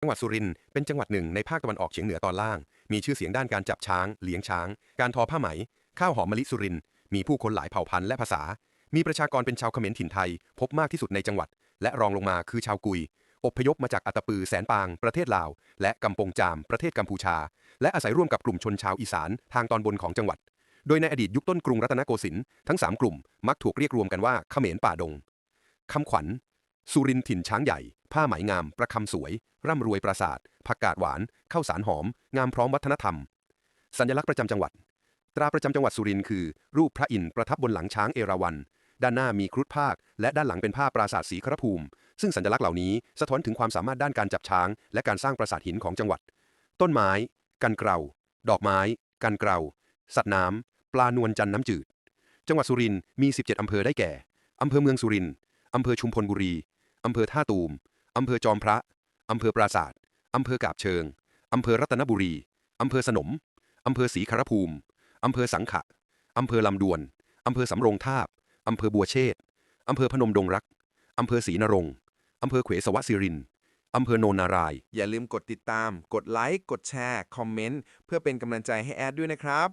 จังหวัดสุรินทร์เป็นจังหวัดหนึ่งในภาคตะวันออกเฉียงเหนือตอนล่าง มีชื่อเสียงด้านการจับช้าง เลี้ยงช้าง การทอผ้าไหม ข้าวหอมมะลิสุรินทร์มีผู้คนหลายเผ่าพันธุ์และภาษา มีประชากรเป็นชาวเขมรถิ่นไทย พบมากที่สุดในจังหวัด และรองลงมาคือชาวกุย อพยพมาจากอัตตปือแสนปาง ประเทศลาว และกำปงจาม ประเทศกัมพูชา และอาศัยร่วมกับกลุ่มชนชาวอีสานทางตอนบนของจังหวัด โดยในอดีตยุคต้นกรุงรัตนโกสินทร์ทั้งสามกลุ่มมักถูกเรียกรวมกันว่าเขมรป่าดงคำขวัญ สุรินทร์ถิ่นช้างใหญ่ ผ้าไหมงาม ประคำสวย ร่ำรวยปราสาท ผักกาดหวาน ข้าวสารหอม งามพร้อมวัฒนธรรม สัญลักษณ์ประจำจังหวัด ตราประจำจังหวัดสุรินทร์คือ รูปพระอินทร์ประทับบนหลังช้างเอราวัณ ด้านหน้ามีครุฑภาค และด้านหลังเป็นผ้าปราสาทสีครภูมิ ซึ่งสัญลักษณ์เหล่านี้สะท้อนถึงความสามารถด้านการจับช้าง และการสร้างปราสาทหินของจังหวัด ต้นไม้ กันเกลาดอกไม้ กันเกลาสัตว์น้ำ ปลานวลจันทร์น้ำจืด จังหวัดสุรินทร์มี 17 อำเภอได้แก่ อำเภอเมืองสุรินทร์อำเภอชุมพลบุรี อำเภอท่าตูม อำเภอจอมพระ อำเภอปราศาสตร์อำเภอกาบเชิง อำเภอรัตนบุรี อำเภอสนม อำเภอศรีคารภูมิ อำเภอสังขะ อำเภอลำดวน อำเภอสำโรงทาบ อำเภอบัวเชษอำเภอพนมดงรัก อำเภอศรีนรงอำเภอเขวสวะสิรินอำเภอโนนาราย อย่าลืมกดติดตาม กดไลค์ กดแชร์ คอมเมนต์ เพื่อเป็นกำลังใจให้แอดด้วยนะครับ